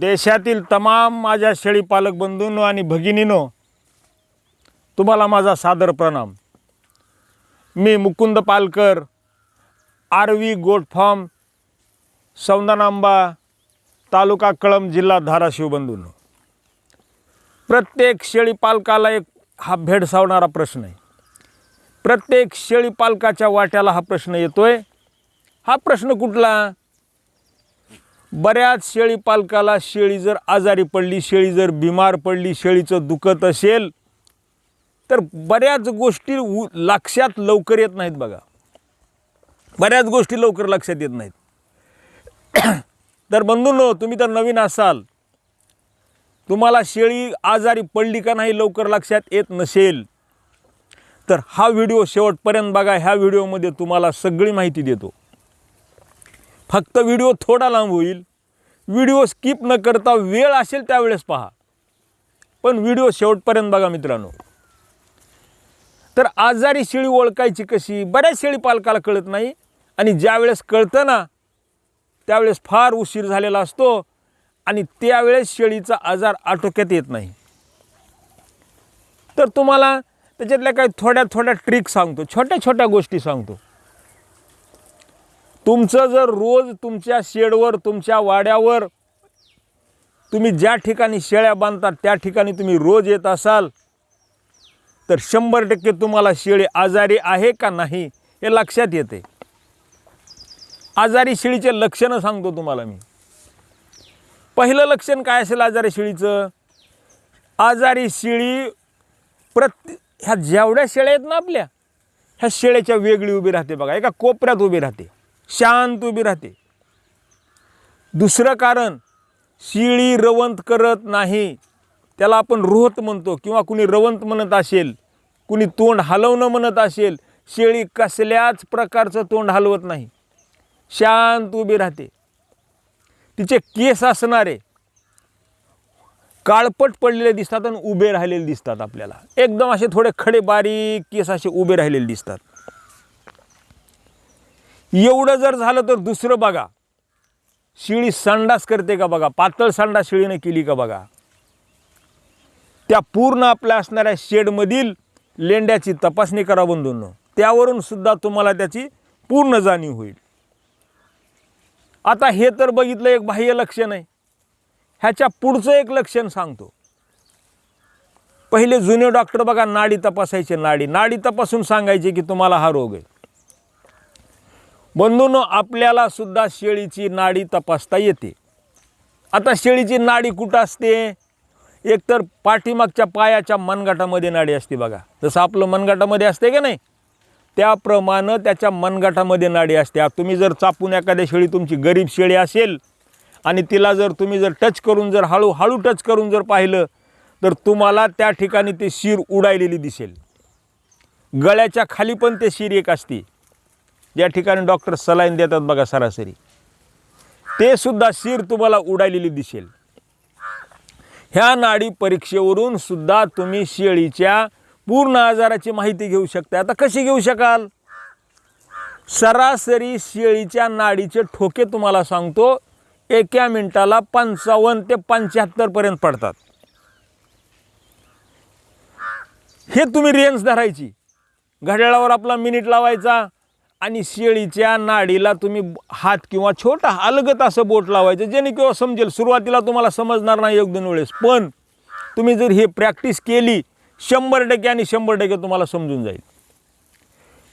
देशातील तमाम माझ्या शेळी पालक बंधूंनो आणि भगिनीनो तुम्हाला माझा सादर प्रणाम. मी मुकुंद पालकर आरवी गोट फार्म सौंदनांबा तालुका कळम जिल्हा धाराशिव बंधूंनो. प्रत्येक शेळी पालकाला एक हा भेडसावणारा प्रश्न आहे. प्रत्येक शेळी पालकाच्या वाट्याला हा प्रश्न येतोय. हा प्रश्न कुठला? बऱ्याच शेळी पालकाला शेळी जर आजारी पडली शेळी जर बिमार पडली शेळीचं दुखत असेल तर बऱ्याच गोष्टी उ- लक्षात लवकर येत नाहीत बघा. बऱ्याच गोष्टी लवकर लक्षात येत नाहीत. तर बंधूंनो तुम्ही तर नवीन असाल. तुम्हाला शेळी आजारी पडली का नाही लवकर लक्षात येत नसेल तर हा व्हिडिओ शेवटपर्यंत बघा. ह्या व्हिडिओमध्ये तुम्हाला सगळी माहिती देतो. फक्त व्हिडिओ थोडा लांब होईल. व्हिडिओ स्किप न करता वेळ असेल त्यावेळेस पहा. पण व्हिडिओ शेवटपर्यंत बघा मित्रांनो. तर आजारी शेळी ओळखायची कशी? बऱ्याच शेळी पालकाला कळत नाही आणि ज्यावेळेस कळतं ना त्यावेळेस फार उशीर झालेला असतो आणि त्यावेळेस शेळीचा आजार आटोक्यात येत नाही. तर तुम्हाला त्याच्यातल्या काही थोड्या थोड्या ट्रिक सांगतो. छोट्या छोट्या गोष्टी सांगतो. तुमचं जर रोज तुमच्या शेडवर तुमच्या वाड्यावर तुम्ही ज्या ठिकाणी शेळ्या बांधतात त्या ठिकाणी तुम्ही रोज येत असाल तर शंभर टक्के तुम्हाला शेळी आजारी आहे का नाही हे लक्षात येते. आजारी शेळीचे लक्षणं सांगतो तुम्हाला मी. पहिलं लक्षण काय असेल आजारी शेळीचं? आजारी शेळी प्रत ह्या जेवढ्या शेळ्या आहेत ना आपल्या ह्या शेळ्याच्या वेगळी उभी राहते बघा एका कोपऱ्यात उभी राहते. शांत उभी राहते. दुसरं कारण शिळी रवंत करत नाही. त्याला आपण रोहत म्हणतो किंवा कुणी रवंत म्हणत असेल कुणी तोंड हलवणं म्हणत असेल शेळी कसल्याच प्रकारचं तोंड हलवत नाही. शांत उभी राहते. तिचे केस असणारे काळपट पडलेले दिसतात आणि उभे राहिलेले दिसतात आपल्याला. एकदम असे थोडे खडे बारीक केस असे उभे राहिलेले दिसतात. एवढं जर झालं तर दुसरं बघा. शिळी संडास करते का बघा? पातळ संडास शिळीने केली का बघा? त्या पूर्ण आपल्या असणाऱ्या शेडमधील लेंड्याची तपासणी करा बंधूंनो. त्यावरून सुद्धा तुम्हाला त्याची पूर्ण जाणीव होईल. आता हे तर बघितलं एक बाह्य लक्षण आहे. ह्याच्या पुढचं एक लक्षण सांगतो. पहिले जुने डॉक्टर बघा नाडी तपासायचे नाडी. नाडी तपासून सांगायचे की तुम्हाला हा रोग आहे. बंधून आपल्याला सुद्धा शेळीची नाडी तपासता येते. आता शेळीची नाडी कुठं असते? एकतर पाठीमागच्या पायाच्या मनगटामध्ये नाडी असते बघा. जसं आपलं मनगटामध्ये असते का नाही? त्याप्रमाणे त्याच्या मनगटामध्ये नाडी असते. तुम्ही जर चापून एखाद्या शेळी तुमची गरीब शेळी असेल आणि तिला जर तुम्ही जर टच करून जर हळूहळू टच करून जर पाहिलं तर तुम्हाला त्या ठिकाणी ते शिर उडायलेली दिसेल. गळ्याच्या खाली पण ते शिर एक असते. ज्या ठिकाणी डॉक्टर सलाईन देतात बघा सरासरी. ते सुद्धा शिर तुम्हाला उडालेली दिसेल. ह्या नाडी परीक्षेवरून सुद्धा तुम्ही शेळीच्या पूर्ण आजाराची माहिती घेऊ शकता आता कशी घेऊ शकाल? सरासरी शेळीच्या नाडीचे ठोके तुम्हाला सांगतो एका मिनिटाला पंचावन्न ते पंच्याहत्तर पर्यंत पडतात. हे तुम्ही रेंज धरायची. घड्याळावर आपला मिनिट लावायचा. आणि शेळीच्या नाडीला तुम्ही हात किंवा छोटा अलगत असं बोट लावायचं जेणे किंवा समजेल सुरुवातीला तुम्हाला समजणार नाही एक दोन वेळेस पण तुम्ही जर हे प्रॅक्टिस केली शंभर टक्के आणि शंभर टक्के तुम्हाला समजून जाईल.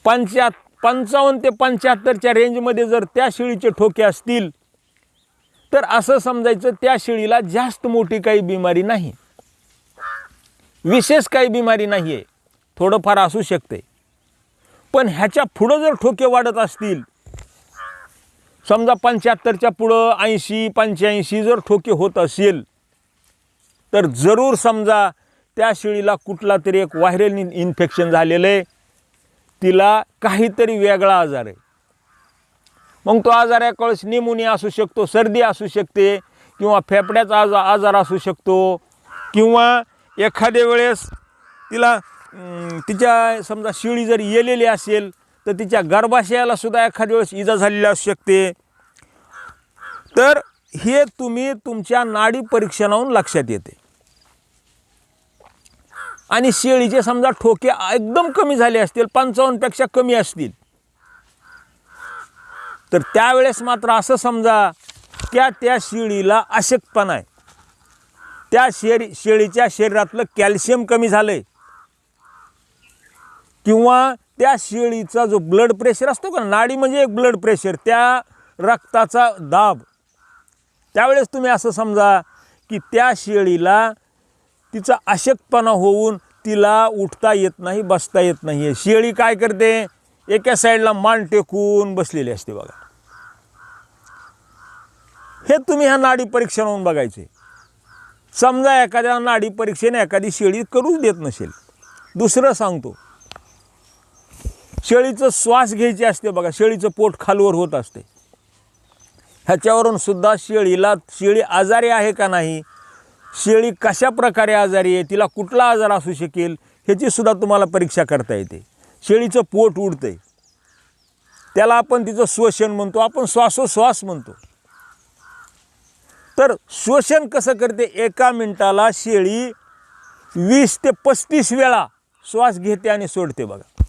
पंच्या पंचावन्न ते पंच्याहत्तरच्या रेंजमध्ये जर त्या शेळीचे ठोके असतील तर असं समजायचं त्या शेळीला जास्त मोठी काही बिमारी नाही. विशेष काही बिमारी नाही आहे थोडंफार असू शकते. पण ह्याच्या पुढं जर ठोके वाढत असतील समजा पंच्याहत्तरच्या पुढं ऐंशी पंच्याऐंशी जर ठोके होत असेल तर जरूर समजा त्या शेळीला कुठला तरी एक व्हायरल इन इन्फेक्शन झालेलं आहे. तिला काहीतरी वेगळा आजार आहे. मग तो आजार एकावेळेस निमोनिया असू शकतो सर्दी असू शकते किंवा फेफड्याचा आजार आजार असू शकतो किंवा एखाद्या वेळेस तिला तिच्या समजा शिळी जर येलेली असेल तर तिच्या गर्भाशयाला सुद्धा एखाद्या वेळेस इजा झालेली असू शकते. तर हे तुम्ही तुमच्या नाडी परीक्षणाहून लक्षात येते. आणि शेळीचे समजा ठोके एकदम कमी झाले असतील पंचावन्नपेक्षा कमी असतील. तर त्यावेळेस मात्र असं समजा त्या त्या शेळीला अशक्तपणा आहे. त्या शेळी शेळीच्या शरीरातलं कॅल्शियम कमी झालंय. किंवा त्या शेळीचा जो ब्लड प्रेशर असतो का नाडी म्हणजे एक ब्लड प्रेशर त्या रक्ताचा दाब. त्यावेळेस तुम्ही असं समजा की त्या शेळीला तिचा अशक्तपणा होऊन तिला उठता येत नाही बसता येत नाही आहे शेळी काय करते? एका साईडला मान टेकून बसलेली असते बघा. हे तुम्ही ह्या नाडी परीक्षणाहून बघायचे. समजा एखाद्या नाडी परीक्षेने एखादी शेळी करूच देत नसेल. दुसरं सांगतो शेळीचं श्वास घ्यायची असते बघा शेळीचं पोट खालवर होत असते. ह्याच्यावरून सुद्धा शेळीला शेळी आजारी आहे का नाही? शेळी कशा प्रकारे आजारी आहे? तिला कुठला आजार असू शकेल? ह्याची सुद्धा तुम्हाला परीक्षा करता येते. शेळीचं पोट उडतंय त्याला आपण तिचं श्वसन म्हणतो आपण श्वासोश्वास म्हणतो. तर श्वसन कसं करते? एका मिनटाला शेळी वीस ते पस्तीस वेळा श्वास घेते आणि सोडते बघा.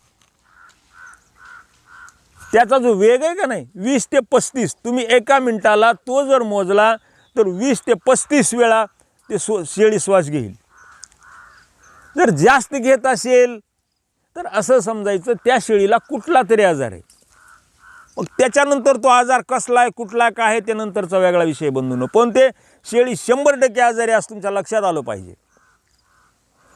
त्याचा जो वेग आहे का नाही? वीस ते पस्तीस. तुम्ही एका मिनिटाला तो जर मोजला तर वीस ते पस्तीस वेळा ते स्व शेळी श्वास घेईल. जर जास्त घेत असेल तर असं समजायचं त्या शेळीला कुठला तरी आजार आहे. मग त्याच्यानंतर तो आजार कसला आहे कुठला काय आहे ते नंतरचा वेगळा विषय बंधून पण ते शेळी शंभर टक्के आजारी असं तुमच्या लक्षात आलं पाहिजे.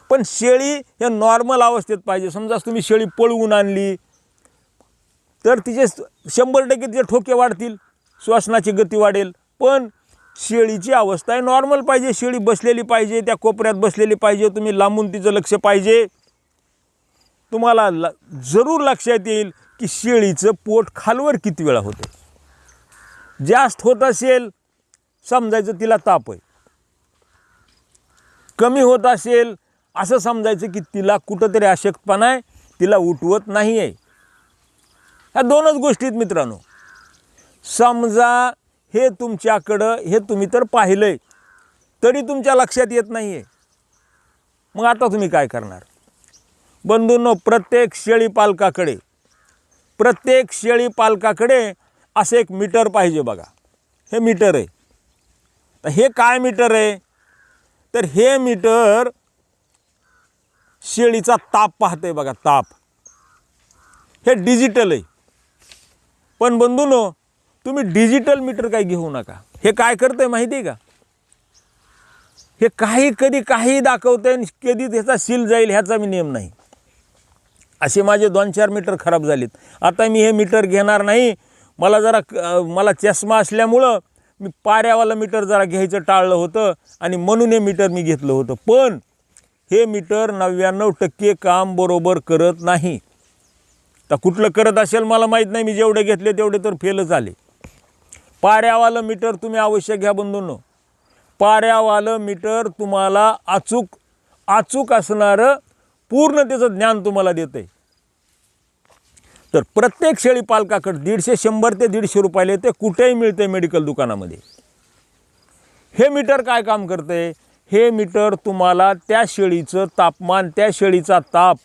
पण शेळी हे नॉर्मल अवस्थेत पाहिजे. समजा तुम्ही शेळी पळवून आणली तर तिचे शंभर टक्के तिचे ठोके वाढतील श्वासनाची गती वाढेल. पण शेळीची अवस्था आहे नॉर्मल पाहिजे. शेळी बसलेली पाहिजे त्या कोपऱ्यात बसलेली पाहिजे. तुम्ही लांबून तिचं लक्ष पाहिजे. तुम्हाला ल जरूर लक्षात येईल की शेळीचं पोट खालवर किती वेळा होतं. जास्त होत असेल समजायचं तिला ताप आहे. कमी होत असेल असं समजायचं की तिला कुठंतरी अशक्तपणा आहे तिला उठवत नाही आहे ह्या दोनच गोष्टीत मित्रांनो. समजा हे तुमच्याकडं हे तुम्ही तर पाहिलंय तरी तुमच्या लक्षात येत नाही आहे मग आता तुम्ही काय करणार? बंधूंनो प्रत्येक शेळी पालकाकडे प्रत्येक शेळी पालकाकडे असं एक मीटर पाहिजे बघा. हे मीटर आहे. तर हे काय मीटर आहे? तर हे मीटर शेळीचा ताप पाहते बघा ताप. हे डिजिटल आहे. पण बंधूनो तुम्ही डिजिटल मीटर काय घेऊ नका. हे काय करतंय माहिती आहे का? हे काही कधी काही दाखवतंय आणि कधी त्याचा सील जाईल ह्याचा मी नियम नाही. असे माझे दोन चार मीटर खराब झालेत. आता मी हे मीटर घेणार नाही. मला जरा क- मला चष्मा असल्यामुळं मी पाऱ्यावाला मीटर जरा घ्यायचं टाळलं होतं आणि म्हणून हे मीटर मी घेतलं होतं. पण हे मीटर नव्याण्णव टक्के काम बरोबर करत नाही. तर कुठलं करत असेल मला माहीत नाही मी जेवढे घेतले तेवढे तर फेलच आले. पाऱ्यावालं मीटर तुम्ही आवश्यक घ्या बंधूंनो. पाऱ्यावालं मीटर तुम्हाला अचूक अचूक असणारं पूर्ण त्याचं ज्ञान तुम्हाला देतं तर प्रत्येक शेळी पालकाकडे दीडशे शंभर ते दीडशे रुपयाला ते कुठेही मिळते मेडिकल दुकानामध्ये. हे मीटर काय काम करते हे मीटर तुम्हाला त्या शेळीचं तापमान त्या शेळीचा ताप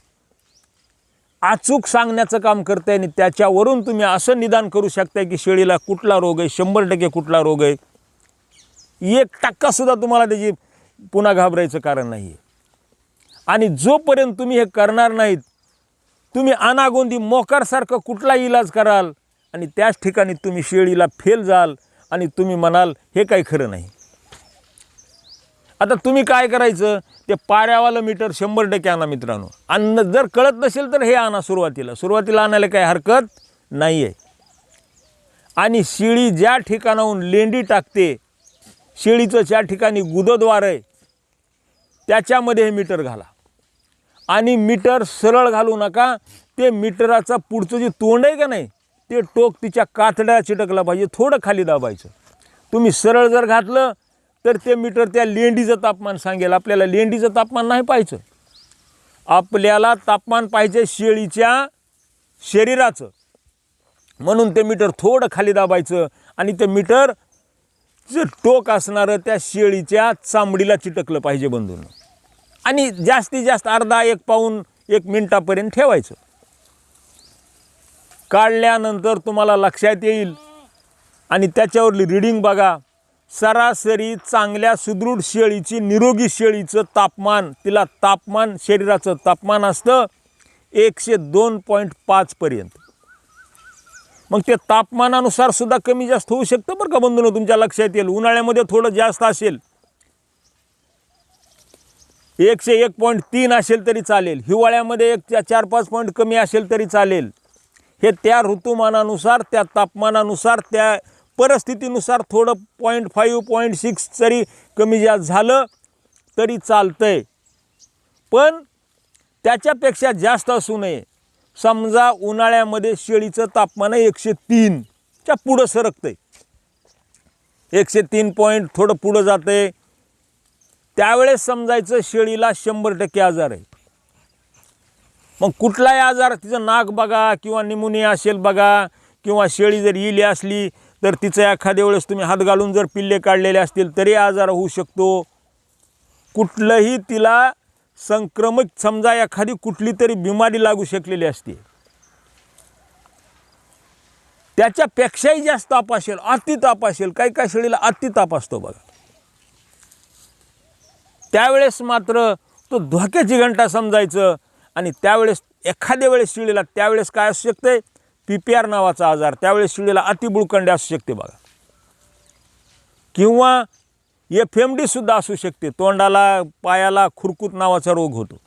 अचूक सांगण्याचं काम करते आणि त्याच्यावरून तुम्ही असं निदान करू शकता की शेळीला कुठला रोग आहे? शंभर टक्के कुठला रोग आहे? एक टक्कासुद्धा तुम्हाला त्याची पुन्हा घाबरायचं कारण नाही आहे आणि जोपर्यंत तुम्ही हे करणार नाहीत तुम्ही अनागोंदी मोकारसारखं कुठला इलाज कराल आणि त्याच ठिकाणी तुम्ही शेळीला फेल जाल आणि तुम्ही म्हणाल हे काही खरं नाही. आता तुम्ही काय करायचं? ते पाऱ्यावालं मीटर शंभर टक्के आणा मित्रांनो. आणि जर कळत नसेल तर हे आणा सुरुवातीला. सुरुवातीला आणायला काही हरकत नाही आहे आणि शेळी ज्या ठिकाणाहून लेंडी टाकते शेळीचं ज्या ठिकाणी गुदद्वार आहे त्याच्यामध्ये हे मीटर घाला. आणि मीटर सरळ घालू नका ते मीटराचा पुढचं जे तोंड आहे का नाही ते टोक तिच्या कातड्या चिटकला पाहिजे थोडं खाली दाबायचं. तुम्ही सरळ जर घातलं तर ते मीटर त्या लेंडीचं तापमान सांगेल. आपल्याला लेंडीचं तापमान नाही पाहायचं. आपल्याला तापमान पाहिजे शेळीच्या शरीराचं. म्हणून ते मीटर थोडं खाली दाबायचं आणि ते मीटर टोक असणारं त्या शेळीच्या चामडीला चिटकलं पाहिजे बंधून. आणि जास्तीत जास्त अर्धा एक पाऊन एक मिनटापर्यंत ठेवायचं. काढल्यानंतर तुम्हाला लक्षात येईल. आणि त्याच्यावरली रिडिंग बघा. सरासरी चांगल्या सुदृढ शेळीची निरोगी शेळीचं तापमान तिला तापमान शरीराचं तापमान असतं एकशे दोन पॉईंट पाचपर्यंत मग ते तापमानानुसार सुद्धा कमी जास्त होऊ शकतं बरं का बंधून तुमच्या लक्षात येईल. उन्हाळ्यामध्ये थोडं जास्त असेल. एकशे एक पॉईंट तीन असेल तरी चालेल. हिवाळ्यामध्ये एक चार पाच पॉईंट कमी असेल तरी चालेल. हे त्या ऋतुमानानुसार त्या तापमानानुसार त्या परिस्थितीनुसार थोडं पॉईंट फाईव्ह पॉईंट सिक्स जरी कमी जास्त झालं तरी चालतंय. पण त्याच्यापेक्षा जास्त असू नये. समजा उन्हाळ्यामध्ये शेळीचं तापमान एकशे तीनच्या पुढं सरकतंय. एकशे तीन पॉईंट थोडं पुढं जातंय. त्यावेळेस समजायचं शेळीला शंभर टक्के आजार आहे. मग कुठलाही आजार तिचं नाक बघा किंवा निमोनिया असेल बघा किंवा शेळी जर इली असली तर तिचं एखाद्या वेळेस तुम्ही हात घालून जर पिल्ले काढलेले असतील तरी आजार होऊ शकतो. कुठलंही तिला संक्रमित समजा एखादी कुठली तरी बिमारी लागू शकलेली असते. त्याच्यापेक्षाही जास्त ताप असेल अति ताप असेल काही काही शेळीला अति ताप असतो बघा. त्यावेळेस मात्र तो धोक्याची घंटा समजायचं आणि त्यावेळेस एखाद्या वेळेस शिळीला त्यावेळेस काय असू शकते पी पी आर नावाचा आजार त्यावेळेस शिडीला अतिबुळकंडे असू शकते बघा. किंवा एफ एम डीसुद्धा असू शकते तोंडाला पायाला खुरकूत नावाचा रोग होतो.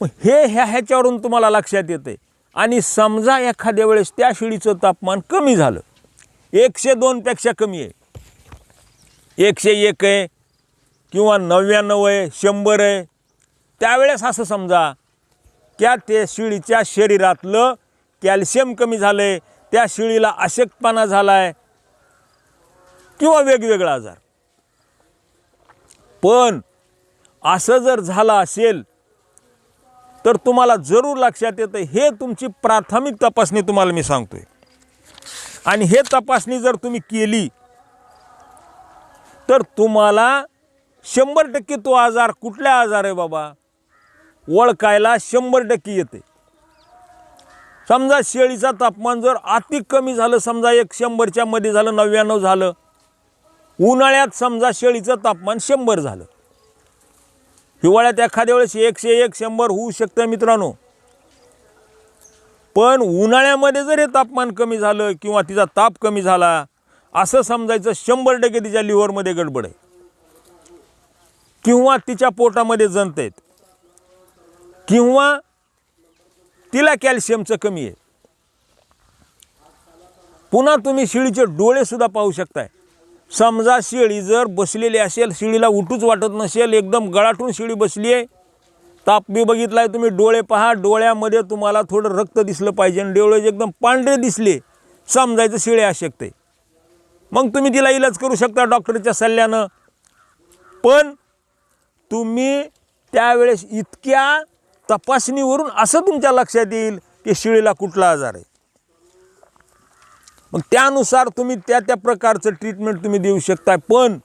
हे ह्या ह्याच्यावरून तुम्हाला लक्षात येते आणि समजा एखाद्या वेळेस त्या शिडीचं तापमान कमी झालं एकशे दोनपेक्षा कमी आहे. एकशे एक आहे किंवा नव्याण्णव आहे शंभर आहे. त्यावेळेस असं समजा त्या त्या शिळीच्या शरीरातलं कॅल्शियम कमी झालं आहे त्या शिळीला अशक्तपणा झाला आहे किंवा वेगवेगळा आजार? पण असं जर झालं असेल तर तुम्हाला जरूर लक्षात येतं हे तुमची प्राथमिक तपासणी तुम्हाला मी सांगतोय. आणि हे तपासणी जर तुम्ही केली तर तुम्हाला शंभर टक्के तो आजार कुठला आजार आहे बाबा? ओळखायला शंभर टक्के येते. समजा शेळीचा तापमान जर अति कमी झालं समजा एक शंभरच्या मध्ये झालं नव्याण्णव झालं उन्हाळ्यात समजा शेळीचं तापमान शंभर झालं. हिवाळ्यात एखाद्या वेळेस एकशे एक शंभर होऊ शकतं मित्रांनो. पण उन्हाळ्यामध्ये जर हे तापमान कमी झालं किंवा तिचा ताप कमी झाला असं समजायचं शंभर टक्के तिच्या लिव्हरमध्ये गडबड आहे. किंवा तिच्या पोटामध्ये जंत आहेत. किंवा तिला कॅल्शियमचं कमी आहे. पुन्हा तुम्ही शिळीचे डोळेसुद्धा पाहू शकताय. समजा शेळी जर बसलेली असेल शिळीला उठूच वाटत नसेल एकदम गळाटून शिळी बसली आहे ताप मी बघितला आहे तुम्ही डोळे पहा डोळ्यामध्ये तुम्हाला थोडं रक्त दिसलं पाहिजे आणि डोळे एकदम पांढरे दिसले समजायचं शिळे अशक्त आहे. मग तुम्ही तिला इलाज करू शकता डॉक्टरच्या सल्ल्यानं. पण तुम्ही त्यावेळेस इतक्या तपासणीवरून असं तुमच्या लक्षात येईल की शिळीला कुठला आजार आहे. मग त्यानुसार तुम्ही त्या त्या प्रकारचं ट्रीटमेंट तुम्ही देऊ शकता पण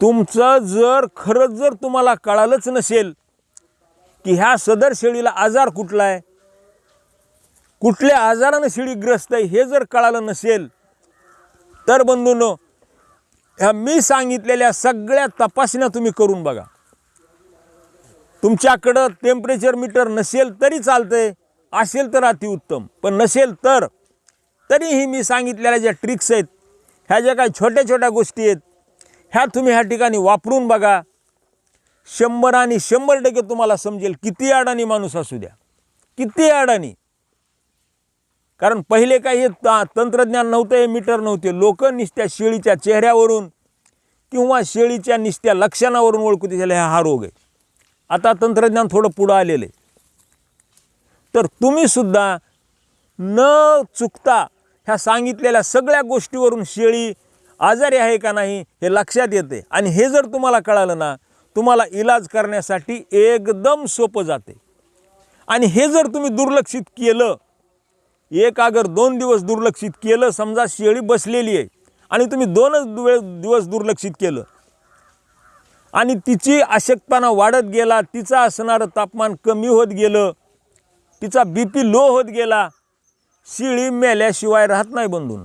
तुमचं जर खरंच जर तुम्हाला कळालंच नसेल की ह्या सदर शेळीला आजार कुठला आहे कुठल्या आजारानं शेळी ग्रस्त आहे हे जर कळालं नसेल तर बंधूंनो ह्या मी सांगितलेल्या सगळ्या तपासण्या तुम्ही करून बघा. तुमच्याकडं टेम्परेचर मीटर नसेल तरी चालतंय. असेल तर अतिउत्तम पण नसेल तर तरीही मी सांगितलेल्या ज्या ट्रिक्स आहेत ह्या ज्या काही छोट्या छोट्या गोष्टी आहेत ह्या तुम्ही ह्या ठिकाणी वापरून बघा. शंभर आणि शंभर टक्के तुम्हाला समजेल किती अडाणी माणूस असू द्या. किती अडाणी. कारण पहिले काही हे ता- तंत्रज्ञान नव्हतं हे मीटर नव्हते. लोक निसत्या शेळीच्या चेहऱ्यावरून किंवा शेळीच्या निसत्या लक्षणावरून ओळखू झाले हा रोग आहे. आता तंत्रज्ञान थोडं पुढं आलेलं आहे. तर तुम्ही सुद्धा न चुकता ह्या सांगितलेल्या सगळ्या गोष्टीवरून शेळी आजारी आहे का नाही हे लक्षात येते. आणि हे जर तुम्हाला कळालं ना तुम्हाला इलाज करण्यासाठी एकदम सोपं जाते. आणि हे जर तुम्ही दुर्लक्षित केलं एक अगर दोन दिवस दुर्लक्षित केलं समजा शेळी बसलेली आहे आणि तुम्ही दोनच दिवस दुर्लक्षित केलं आणि तिची अशक्तपणा वाढत गेला तिचं असणारं तापमान कमी होत गेलं तिचा बी पी लो होत गेला शिळी मेल्याशिवाय राहत नाही बंधून.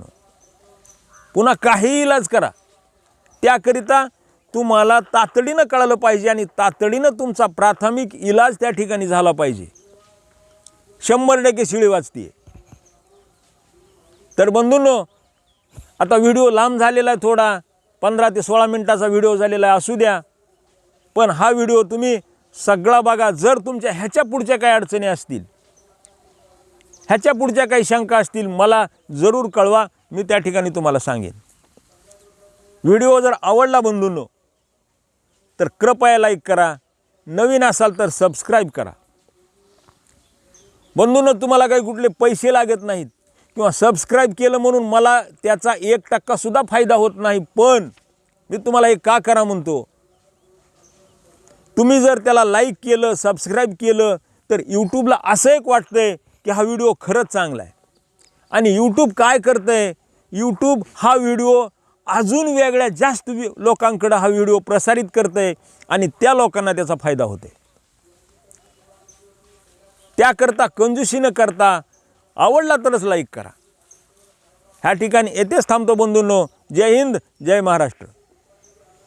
पुन्हा काही इलाज करा. त्याकरिता तुम्हाला तातडीनं कळलं पाहिजे आणि तातडीनं तुमचा प्राथमिक इलाज त्या ठिकाणी झाला पाहिजे. शंभर टक्के शिळी वाचते तर बंधूंनो आता व्हिडिओ लांब झालेला आहे थोडा पंधरा ते सोळा मिनटाचा व्हिडिओ झालेला आहे असू द्या. पण हा व्हिडिओ तुम्ही सगळा बघा जर तुमच्या ह्याच्या पुढच्या काही अडचणी असतील. ह्याच्या पुढच्या काही शंका असतील मला जरूर कळवा मी त्या ठिकाणी तुम्हाला सांगेन. व्हिडिओ जर आवडला बंधूंनो तर कृपया लाईक करा नवीन असाल तर सबस्क्राईब करा. बंधूंनो तुम्हाला काही कुठले पैसे लागत नाहीत किंवा सबस्क्राईब केलं म्हणून मला त्याचा एक टक्कासुद्धा फायदा होत नाही पण मी तुम्हाला एक का करा म्हणतो तुम्ही जर त्याला लाईक केलं सबस्क्राईब केलं तर यूट्यूबला असं एक वाटतंय की हा व्हिडिओ खरंच चांगला आहे. आणि यूट्यूब काय करतंय? यूट्यूब हा व्हिडिओ अजून वेगळ्या जास्त लोकांकडं हा व्हिडिओ प्रसारित करतंय आणि त्या लोकांना त्याचा फायदा होते त्याकरता कंजूशी न करता आवडला तरच लाईक करा. ह्या ठिकाणी येथेच थांबतो बंधूंनो. जय हिंद जय महाराष्ट्र.